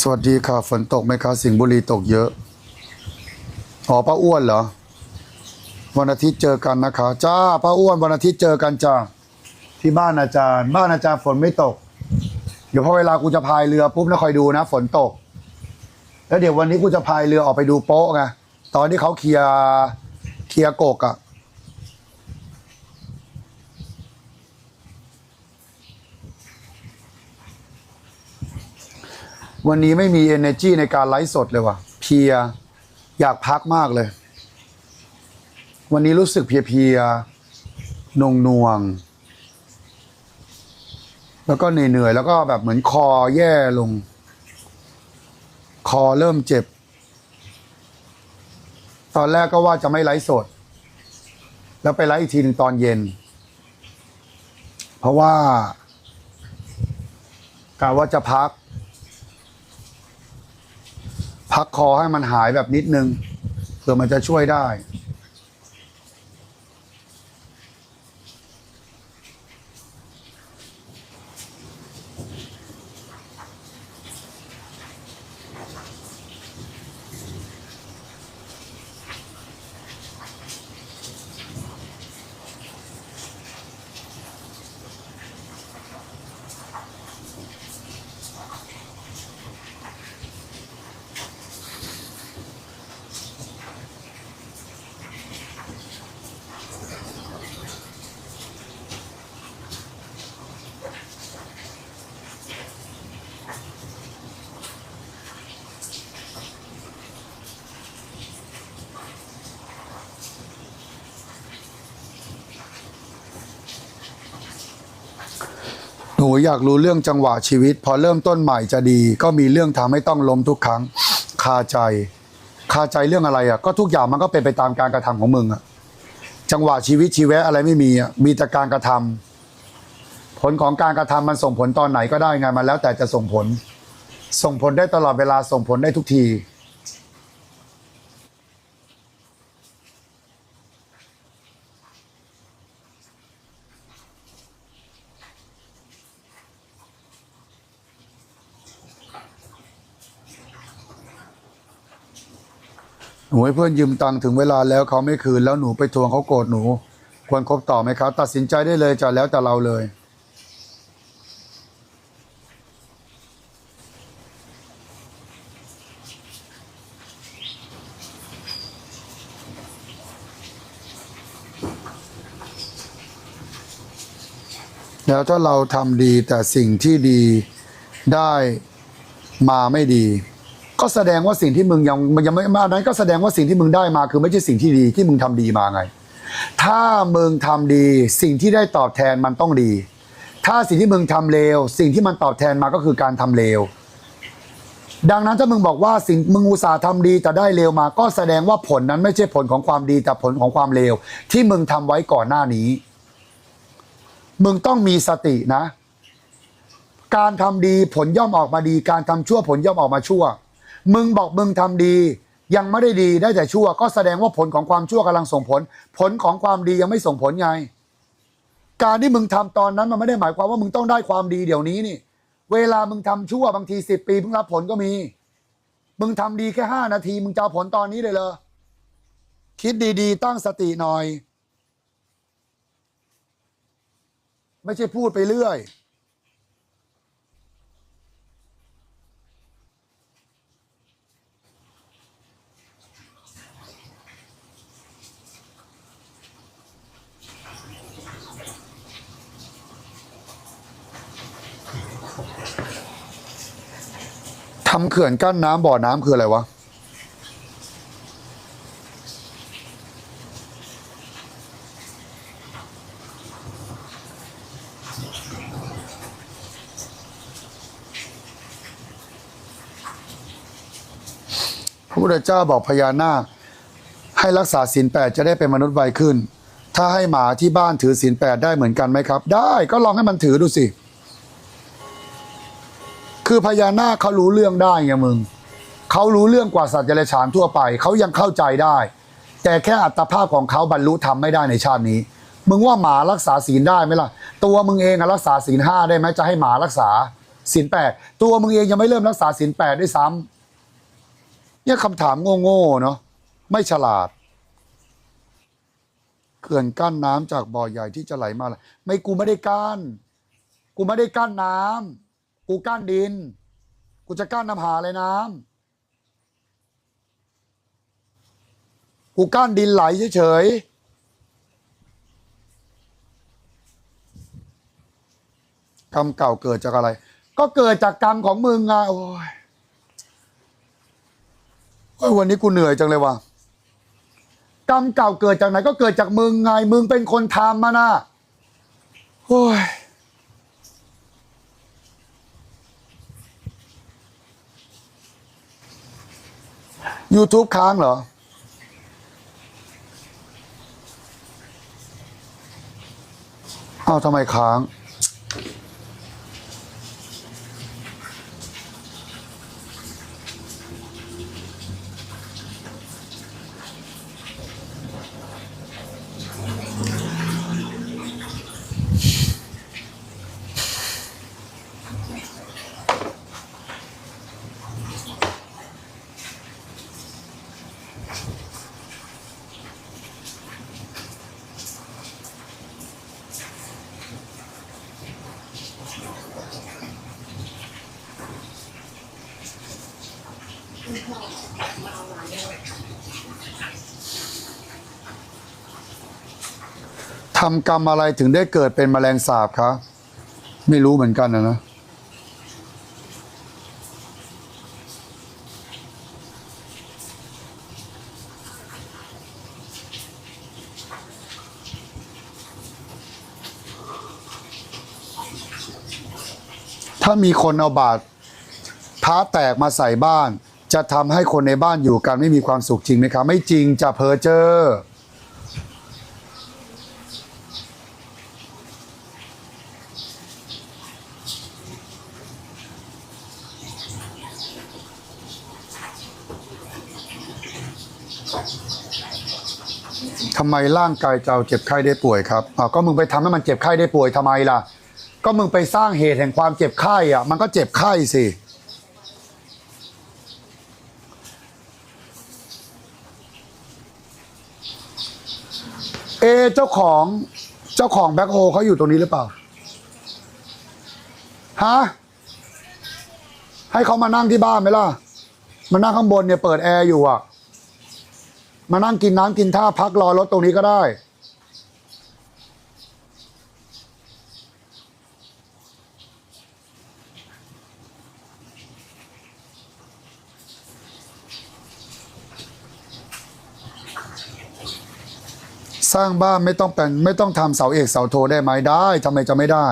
สวัสดีค่ะ ฝนตกไหมคะสิงห์บุรีตกเยอะอ๋อป้าอ้วนเหรอ วันอาทิตย์เจอกันนะคะ จ้าป้าอ้วนวันอาทิตย์เจอกันจ้าที่บ้านอาจารย์ บ้านอาจารย์ฝนไม่ตก เดี๋ยวพอเวลากูจะพายเรือปุ๊บนะคอยดูนะ ฝนตก แล้วเดี๋ยววันนี้กูจะพายเรือออกไปดูโป๊ะไงตอนที่เขาเคลียร์เคลียร์กกอะ วันนี้ไม่มี energy ในการไลฟ์สดเลยว่ะ เพียอยากพักมากเลย วันนี้รู้สึกเพลียนงนวง แล้วก็เหนื่อยๆแล้วก็แบบเหมือนคอแย่ลง คอเริ่มเจ็บ ตอนแรกก็ว่าจะไม่ไลฟ์สด แล้วไปไลฟ์อีกทีหนึ่งตอนเย็น เพราะว่ากะว่าจะพัก พักคอให้มันหายแบบนิดนึงเผื่อมันจะช่วยได้ หนูอยากรู้เรื่องจังหวะชีวิต พอเริ่มต้นใหม่จะดี ก็มีเรื่องทำให้ต้องล้มทุกครั้งคาใจคาใจเรื่องอะไรอะก็ทุกอย่างมันก็เป็นไปตามการกระทำของมึงอะจังหวะชีวิตชีวะอะไรไม่มีอะมีแต่การกระทำผลของการกระทำมันส่งผลตอนไหนก็ได้ไงมันแล้วแต่จะส่งผล ส่งผลได้ตลอดเวลาส่งผลได้ทุกที นูให้เพื่อนยืมตังค์ถึงเวลาแล้วเขาไม่คืนแล้วหนูไปทวงเขาโกรธหนู ควรคบต่อไหมครับตัดสินใจได้เลยจะแล้วแต่เราเลย แล้วถ้าเราทำดีแต่สิ่งที่ดีได้มาไม่ดี ก็แสดงว่าสิ่งที่มึงยังมันยังไม่มานั้นก็แสดงว่าสิ่งที่มึงได้มาคือไม่ใช่สิ่งที่ดีที่มึงทำดีมาไง ถ้ามึงทำดีสิ่งที่ได้ตอบแทนมันต้องดี ถ้าสิ่งที่มึงทำเลวสิ่งที่มันตอบแทนมาก็คือการทำเลวดังนั้นถ้ามึงบอกว่าสิ่งมึงอุตส่าห์ทำดีแต่ได้เลวมา ก็แสดงว่าผลนั้นไม่ใช่ผลของความดีแต่ผลของความเลวที่มึงทำไว้ก่อนหน้านี้ มึงต้องมีสตินะ การทำดีผลย่อมออกมาดี การทำชั่วผลย่อมออกมาชั่ว มึงบอกมึงทำดี ยังไม่ได้ดีได้แต่ชั่ว ก็แสดงว่าผลของความชั่วกำลังส่งผล ผลของความดียังไม่ส่งผลไง การที่มึงทำตอนนั้นมันไม่ได้หมายความว่ามึงต้องได้ความดีเดี๋ยวนี้นี่ เวลามึงทำชั่วบางทีสิบปีเพิ่งรับผลก็มี มึงทำดีแค่ห้านาที มึงจะผลตอนนี้เลยเหรอคิดดีๆ ตั้งสติหน่อย ไม่ใช่พูดไปเรื่อย เขื่อนกั้นน้ำบ่อน้ำคืออะไรวะพระพุทธเจ้าบอกพญานาคให้รักษาศีลแปดจะได้เป็นมนุษย์ไวขึ้น ถ้าให้หมาที่บ้านถือศีลแปดได้เหมือนกันไหมครับ ได้ก็ลองให้มันถือดูสิ คือพญานาคเขารู้เรื่องได้ไงมึงเขารู้เรื่องกว่าสัตว์เดรัจฉานทั่วไปเขายังเข้าใจได้ แต่แค่อัตภาพของเขาบรรลุธรรมไม่ได้ในชาตินี้ มึงว่าหมารักษาศีลได้ไหมล่ะ ตัวมึงเองรักษาศีลห้าได้ไหมจะให้หมารักษาศีลแปดตัวมึงเองยังไม่เริ่มรักษาศีลแปดด้วยซ้ำเนี่ยคำถามโง่ๆเนาะไม่ฉลาดเขื่อนกั้นน้ำจากบ่อใหญ่ที่จะไหลมาล่ะไม่กูไม่ได้กั้น กูไม่ได้กั้นน้ำ กูกั้นดิน กูจะกั้นน้ำหาเลยน้ำกูกั้นดินไหลเฉยๆกรรมเก่าเกิดจากอะไร ก็เกิดจากกรรมของมึงไงโอ้ยโอ้ยวันนี้กูเหนื่อยจังเลยว่ะกรรมเก่าเกิดจากไหนก็เกิดจากมึงไง มึงเป็นคนทำมานะโอ้ย YouTube ค้างเหรออ้าวทำไมค้าง ทำกรรมอะไรถึงได้เกิดเป็นแมลงสาบคะไม่รู้เหมือนกันนะนะถ้ามีคนเอาบาดพระแตกมาใส่บ้าน จะทำให้คนในบ้านอยู่กันไม่มีความสุขจริงไหมครับไม่จริงจะเพอเจอ ทำไมร่างกายเราเจ็บไข้ได้ป่วยครับอ้าวก็มึงไปทำให้มันเจ็บไข้ได้ป่วยทำไมล่ะ ก็มึงไปสร้างเหตุแห่งความเจ็บไข้อะ มันก็เจ็บไข้สิเอเจ้าของเจ้าของแบ็คโฮเขาอยู่ตรงนี้หรือเปล่าฮะให้เขามานั่งที่บ้านไหมล่ะ มานั่งข้างบนเนี่ยเปิดแอร์อยู่อะ มานั่งกินน้ำกินท่าพักรอรถตรงนี้ก็ได้ สร้างบ้านไม่ต้องเป็นไม่ต้องทำเสาเอกเสาโทได้ไหมได้ทำไมจะไม่ได้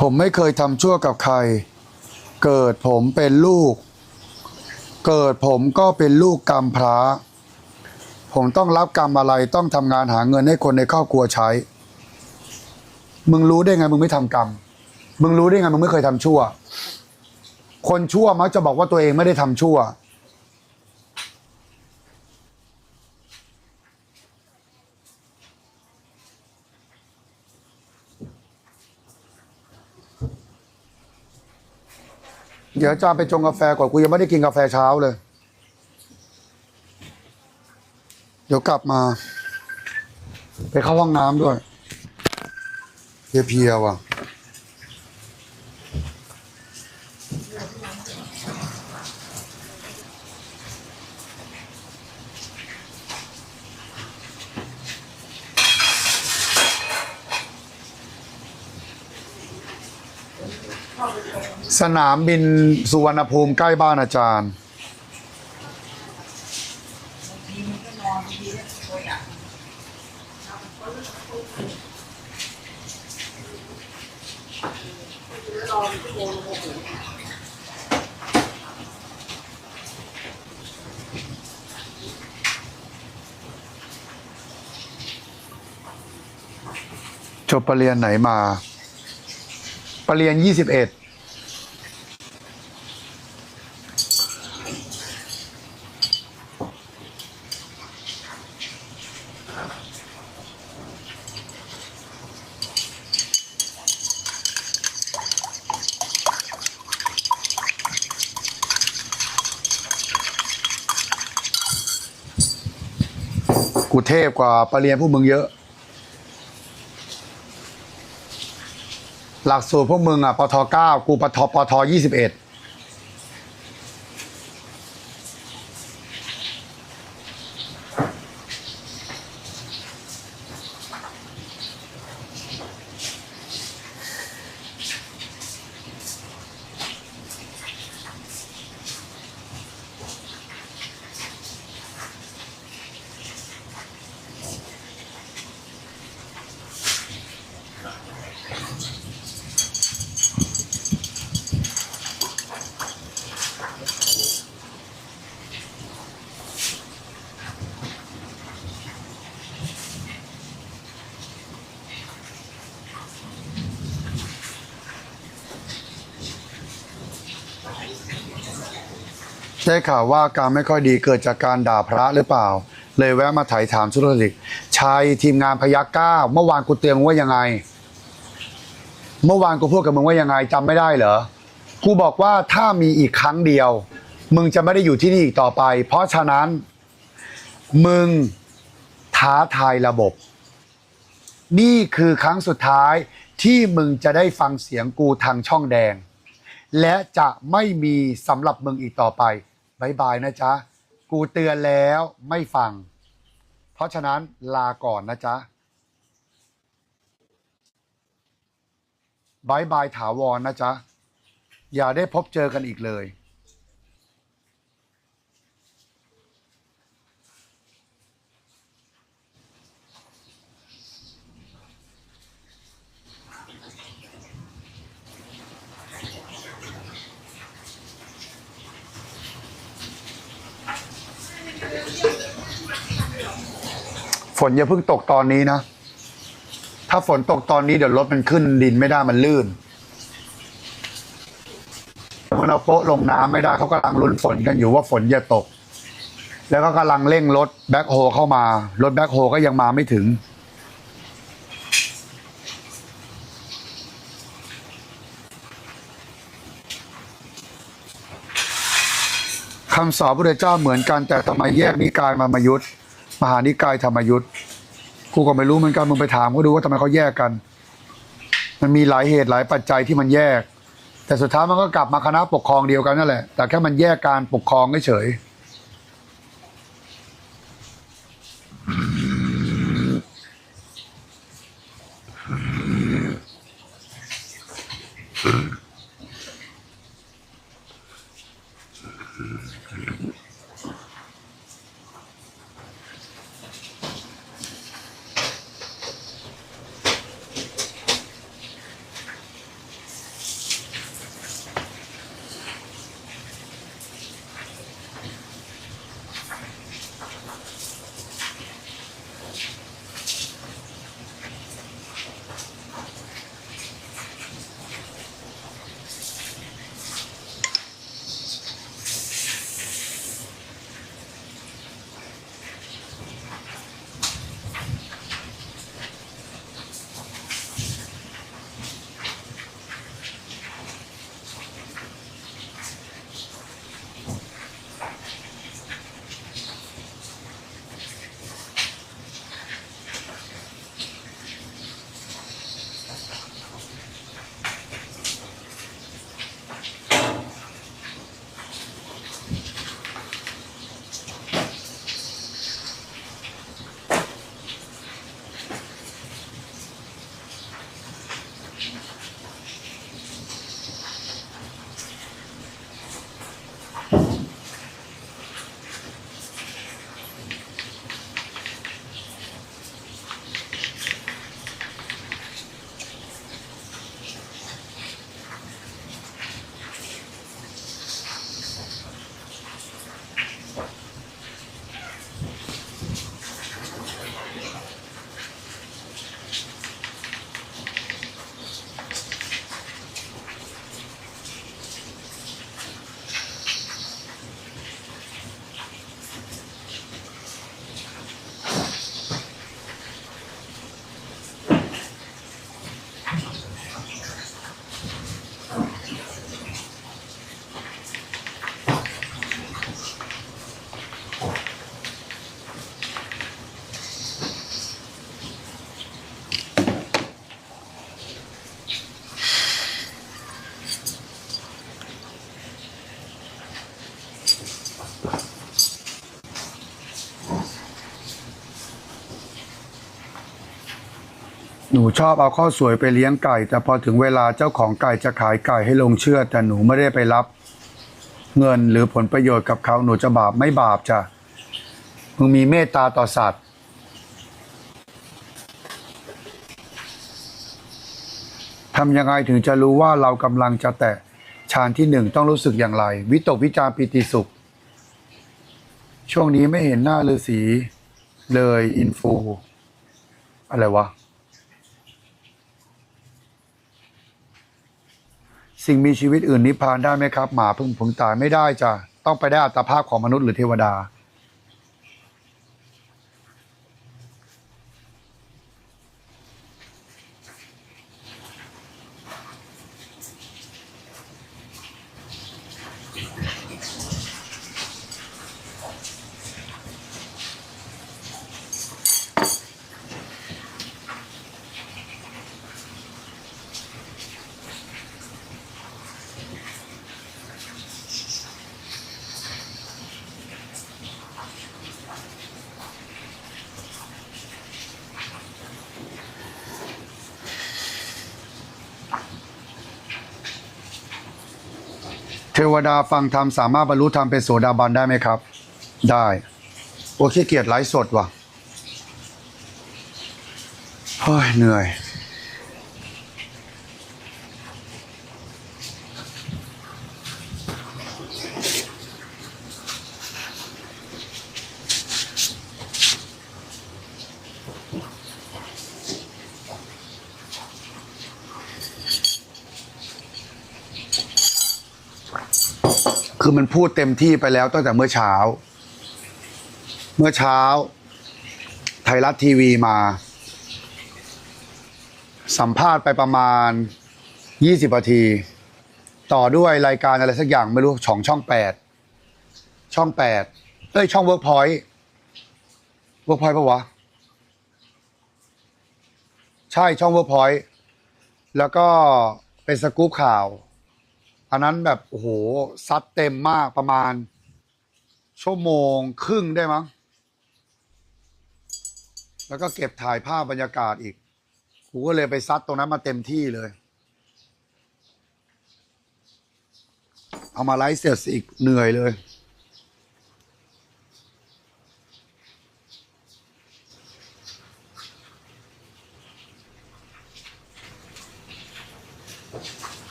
ผมไม่เคยทำชั่วกับใคร เกิดผมเป็นลูก เกิดผมก็เป็นลูกกรรมพระผมต้องรับกรรมอะไรต้องทำงานหาเงินให้คนในครอบครัวใช้ มึงรู้ได้ไงมึงไม่ทำกรรม มึงรู้ได้ไงมึงไม่เคยทำชั่ว คนชั่วมักจะบอกว่าตัวเองไม่ได้ทำชั่ว เดี๋ยวจามไปชงกาแฟก่อนกูยังไม่ได้กินกาแฟเช้าเลย เดี๋ยวกลับมา ไปเข้าห้องน้ำด้วย เพลียๆว่ะ สนามบินสุวรรณภูมิใกล้บ้านอาจารย์ จบปรริญญาไหนมา ปรริญญายี่สิบเอ็ด เทพกว่าปรริญญาพวกมึงเยอะ หลักสูตรพวกมึงอะปทเก้ากูปทปทยี่สิบเอ็ด ได้ข่าวว่าการไม่ค่อยดีเกิดจากการด่าพระหรือเปล่า เลยแวะมาถ่ายถามสุรศิกชายทีมงานพยักเก้าเมื่อวานกูเตือนมึงว่ายังไง เมื่อวานกูพูดกับมึงว่ายังไงจำไม่ได้เหรอกูบอกว่าถ้ามีอีกครั้งเดียว มึงจะไม่ได้อยู่ที่นี่อีกต่อไป เพราะฉะนั้น มึงท้าทายระบบ นี่คือครั้งสุดท้ายที่มึงจะได้ฟังเสียงกูทางช่องแดง และจะไม่มีสำหรับมึงอีกต่อไป บายบายนะจ๊ะ กูเตือนแล้วไม่ฟัง เพราะฉะนั้นลาก่อนนะจ๊ะบายบายถาวรนะจ๊ะ อย่าได้พบเจอกันอีกเลย ฝนอย่าเพิ่งตกตอนนี้นะ ถ้าฝนตกตอนนี้เดี๋ยวรถมันขึ้นดินไม่ได้มันลื่นมันเอาโป๊ะลงน้ำไม่ได้เขากำลังลุ้นฝนกันอยู่ว่าฝนจะตก แล้วก็กำลังเร่งรถแบ็คโฮเข้ามา รถแบ็คโฮก็ยังมาไม่ถึง คำสอนพระเจ้าเหมือนกันแต่ทำไมแยกนิกายมามายุทธ มหานิกายธรรมยุทธ์กูก็ไม่รู้เหมือนกันมึงไปถามก็ดูว่าทำไมเขาแยกกัน มันมีหลายเหตุหลายปัจจัยที่มันแยก แต่สุดท้ายมันก็กลับมาคณะปกครองเดียวกันนั่นแหละแต่แค่มันแยกการปกครองเฉย หนูชอบเอาข้าวสวยไปเลี้ยงไก่ แต่พอถึงเวลาเจ้าของไก่จะขายไก่ให้ลงเชื่อ แต่หนูไม่ได้ไปรับ เงินหรือผลประโยชน์กับเขาหนูจะบาปไม่บาปจ้ะมึงมีเมตตาต่อสัตว์ ทำยังไงถึงจะรู้ว่าเรากำลังจะแตะฌานที่หนึ่งต้องรู้สึกอย่างไร วิตกวิจารปิติสุข ช่วงนี้ไม่เห็นหน้าฤาษีเลยอินฟู อะไรวะ สิ่งมีชีวิตอื่นนิพพานได้ไหมครับหมาพึ่งผงตายไม่ได้จ้ะต้องไปได้อัตภาพของมนุษย์หรือเทวดา เทวดาฟังธรรมสามารถบรรลุธรรมเป็นโสดาบันได้ไหมครับ ได้โอ้ขี้เกียจไลฟ์สดว่ะเฮ้ยเหนื่อย มันพูดเต็มที่ไปแล้วตั้งแต่เมื่อเช้า เมื่อเช้า ไทยรัฐทีวีมา สัมภาษณ์ไปประมาณ 20นาที ต่อด้วยรายการอะไรสักอย่างไม่รู้ช่องช่องแปดช่องแปดเอ้ย ช่องเวิร์กพอยต์เวิร์กพอยต์ปะวะ ใช่ช่องเวิร์กพอยต์แล้วก็เป็นสกู๊ปข่าว อันนั้นแบบโอ้โหซัดเต็มมากประมาณ ชั่วโมงครึ่งได้มั้ง แล้วก็เก็บถ่ายภาพบรรยากาศอีกกูก็เลยไปซัดตรงนั้นมาเต็มที่เลย เอามาไลฟ์เสร็จอีกเหนื่อยเลย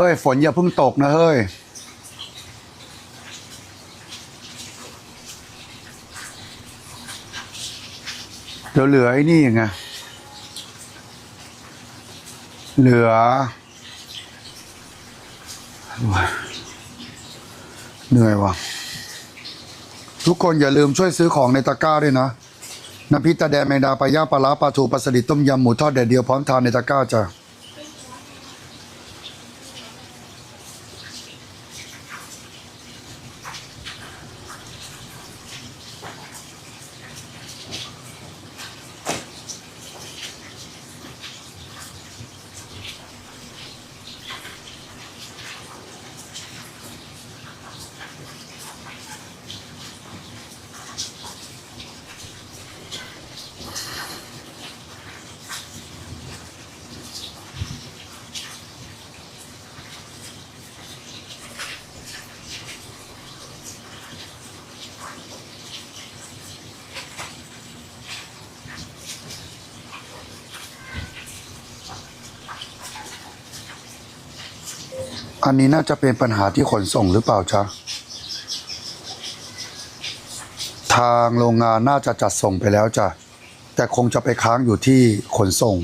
เฮ้ย ฝนอย่าเพิ่งตกนะเฮ้ย เดี๋ยวเหลือไอ้นี่ไง เหลือ เหนื่อยว่ะ ทุกคนอย่าลืมช่วยซื้อของในตะกร้าด้วยนะ น้ำพริกตาแดงแมงดาปลาย่างปลาร้าปลาทูปลาสลิดต้มยำหมูทอดแดดเดียวพร้อมทานในตะกร้าจ้ะ อันนี้น่าจะเป็นปัญหาที่ขนส่งหรือเปล่าจ๊ะ ทางโรงงานน่าจะจัดส่งไปแล้วจ้ะ แต่คงจะไปค้างอยู่ที่ขนส่ง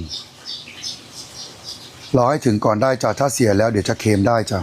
รอให้ถึงก่อนได้จ้ะ ถ้าเสียแล้วเดี๋ยวจะเคลมได้จ้ะ